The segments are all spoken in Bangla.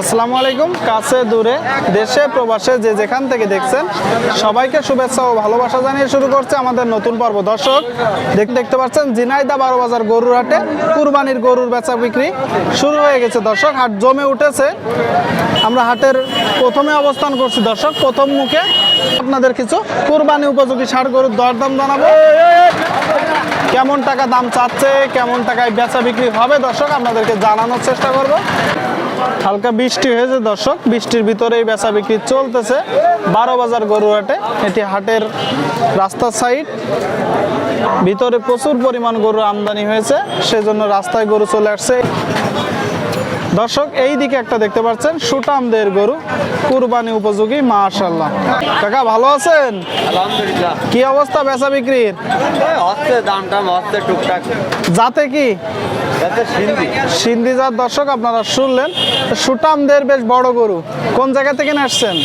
আসসালামু আলাইকুম, কাছে, দূরে, দেশে, প্রবাসে, যে যেখান থেকে দেখছেন, সবাইকে শুভেচ্ছা ও ভালোবাসা জানিয়ে শুরু করছে আমাদের নতুন পর্ব। দর্শক, দেখ দেখতে পাচ্ছেন জিনাইদা বারো বাজার গরুর হাটে কুরবানির গরুর বেচা বিক্রি শুরু হয়ে গেছে। দর্শক, হাট জমে উঠেছে। আমরা হাটের প্রথমে অবস্থান করছি। দর্শক, প্রথম মুখে আপনাদের কিছু কুরবানি উপযোগী ষাট গরুর দরদাম জানাব। কেমন টাকা দাম চাচ্ছে, কেমন টাকায় বেচা বিক্রি হবে, দর্শক, আপনাদেরকে জানানোর চেষ্টা করব। হালকা বৃষ্টি হয়েছে দর্শক। বৃষ্টির ভিতরেই বেচা বিক্রি চলতেছে। বারো বাজার গরু হাটে। এটি হাটের রাস্তার সাইড ভিতরে প্রচুর পরিমাণ গরু আমদানি হয়েছে। সেজন্য রাস্তায় গরু চলে আসছে। দর্শক এই দিকে একটা দেখতে পাচ্ছেন সুটামদের গরু। কুরবানি উপযোগী মাশাল্লাহ কাকা ভালো আছেন? আলহামদুলিল্লাহ। কি অবস্থা বেচা বিক্রির? দাম টাম টুকটাক। যাতে কি? সিন্ধি। সিন্ধি দর্শক আপনারা শুনলেন সুটামদের বেশ বড় গরু। কোন জায়গা থেকে আসছেন?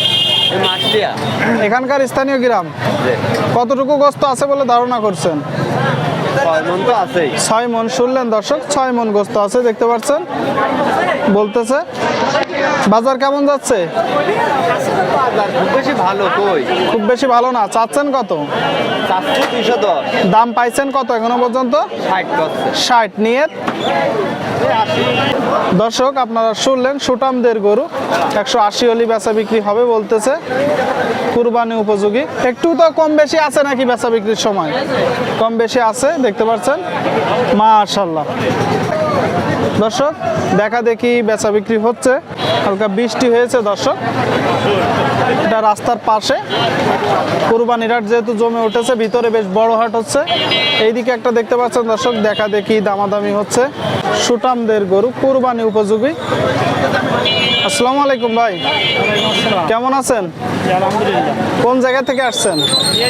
এখানকার স্থানীয় গ্রাম। কতটুকু গস্ত আছে বলে ধারণা করছেন? ছয় মন শুনলেন দর্শক ছয় মন গোস্ত আছে দেখতে পাচ্ছেন? বলতেছে। বাজার কেমন যাচ্ছে? খুব বেশি ভালো কই? খুব বেশি ভালো না। চাচ্ছেন কত? দাম পাইছেন কত এখনও পর্যন্ত? ষাট নিয়ে। দর্শক আপনারা শুনলেন সুটামদের গরু। একশো আশি অলি বেচা বিক্রি হবে বলতেছে। কুরবানি উপযোগী। একটু তো কম বেশি আছে নাকি বেচা বিক্রির সময়? কম বেশি আছে দেখতে পাচ্ছেন? মাশাল্লাহ দর্শক দেখা দেখি বেচা বিক্রি হচ্ছে। হালকা বৃষ্টি হয়েছে দর্শক। এটা রাস্তার পাশে। কুরবানির হাট যেহেতু জমে উঠেছে ভিতরে বেশ বড় হাট হচ্ছে। এইদিকে একটা দেখতে পাচ্ছেন দর্শক দেখা দেখি দামাদামি হচ্ছে। সুটামদের গরু কুরবানি উপযোগী। আসসালামু আলাইকুম ভাই। কেমন আছেন? কোন জায়গা থেকে আসছেন?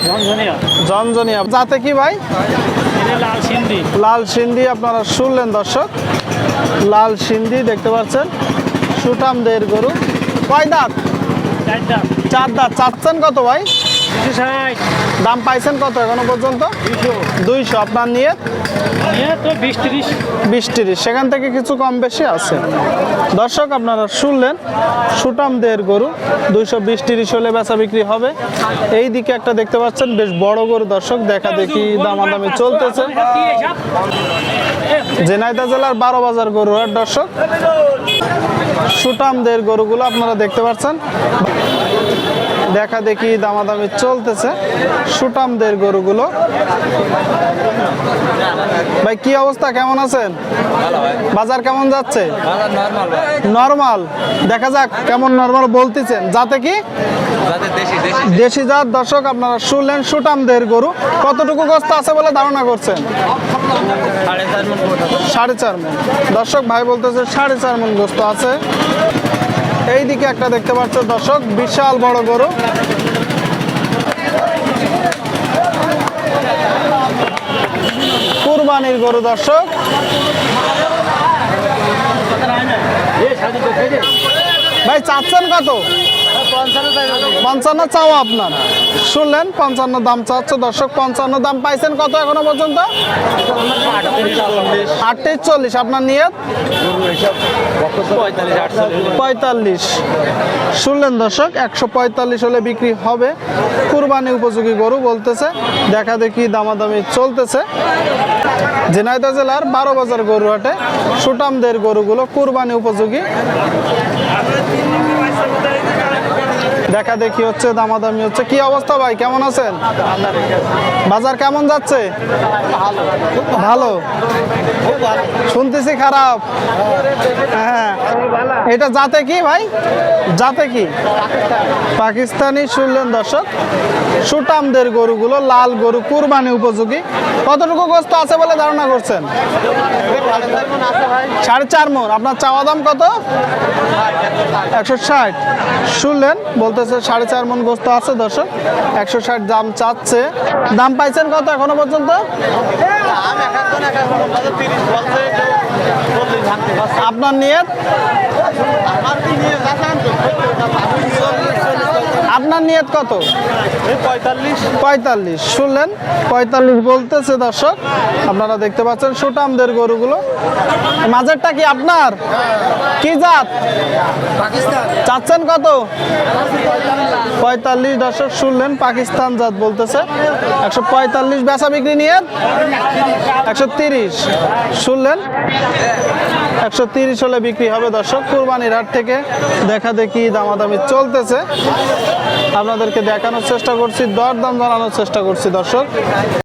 ঝনঝনিয়া জনজনিয়া। যাতে কি ভাই? লাল সিন্ধি আপনারা শুনলেন দর্শক। লাল সিন্ধি দেখতে পাচ্ছেন। সুটাম সুটামদের গরু। কয় দাঁত? চারটা চার দাঁত। চাচ্ছেন কত ভাই? দাম পাইছেন কত এখনও পর্যন্ত? দুইশো। আপনার নিয়ে নিয়ে বিশ তিরিশ। সেখান থেকে কিছু কম বেশি আছে। দর্শক আপনারা শুনলেন সুটামদের গরু দুইশো বিশ তিরিশ হলে বেচা বিক্রি হবে। এই দিকে একটা দেখতে পাচ্ছেন বেশ বড় গরু দর্শক দেখা দেখি দামাদামি চলতেছে। জেনাইদা জেলার বারো বাজার গরু আর দর্শক সুটামদের গরুগুলো আপনারা দেখতে পাচ্ছেন। দেখা দেখি দামাদামি চলতেছে। সুটামদের গরুগুলো। ভাই কি অবস্থা? কেমন আছেন? বাজার কেমন যাচ্ছে? নর্মাল দেখা যাক কেমন নর্মাল বলতেছেন। যাতে কি? দেশি জাত। দর্শক আপনারা শুনলেন সুটামদের গরু। কতটুকু গোস্ত আছে বলে ধারণা করছেন? সাড়ে চার মন। দর্শক ভাই বলতেছে সাড়ে চার মন গোস্ত আছে। এই দিকে একটা দেখতে পাচ্ছ দর্শক বিশাল বড় গরু। কুরবানির গরু দর্শক। ভাই, চাচ্ছেন কত? পঞ্চান্ন চাও আপনার। শুনলেন, পঞ্চান্ন দাম চাচ্ছে। দর্শক, পঞ্চান্ন দাম পাইছেন কত এখনও পর্যন্ত? আটত্রিশ চল্লিশ। আপনার নিয়ত? পঁয়তাল্লিশ। শুনলেন দর্শক, একশো পঁয়তাল্লিশ হলে বিক্রি হবে। কুরবানি উপযোগী গরু বলতেছে। দেখা দেখি দামাদামি চলতেছে। ঝিনাইদহ জেলার বারো বাজার গরু হাটে সুটামদের গরুগুলো কুরবানি উপযোগী। Ahmet dinlemiyor. Ahmet dinlemiyor. দেখা দেখি হচ্ছে, দামাদামি হচ্ছে। কি অবস্থা ভাই? কেমন আছেন? বাজার কেমন যাচ্ছে? ভালো। শুনতেছি খারাপ। হ্যাঁ। এটা যাতে কি ভাই? যাতে কি? পাকিস্তানি শুনলেন দর্শক, সুটামদের গরুগুলো, লাল গরু কুরবানি উপযোগী। কতটুকু গোস্ত আছে বলে ধারণা করছেন? সাড়ে চার মন আপনার চাওয়া দাম কত? একশো ষাট। শুনলেন বলতেছে সাড়ে চার মন গোস্ত আছে দর্শক। একশো ষাট দাম চাচ্ছে। দাম পাইছেন কত এখনও পর্যন্ত? আপনার নিয়ত? আপনার নিয়ত কত? পঁয়তাল্লিশ। শুনলেন? পঁয়তাল্লিশ বলতেছে দর্শক। আপনারা দেখতে পাচ্ছেন সুটামদের গরুগুলো। মাঝেরটা কি আপনার? কি জাত? চাচ্ছেন কত? পঁয়তাল্লিশ দর্শক শুনলেন, পাকিস্তান জাত বলতেছে। একশো পঁয়তাল্লিশ বেচা বিক্রি নিয়ে একশো তিরিশ শুনলেন। একশো তিরিশ হলে বিক্রি হবে দর্শক। কুরবানির হাট থেকে দেখা দেখি দামাদামি চলতেছে। আপনাদেরকে দেখানোর চেষ্টা করছি দর দাম জানানোর চেষ্টা করছি দর্শক।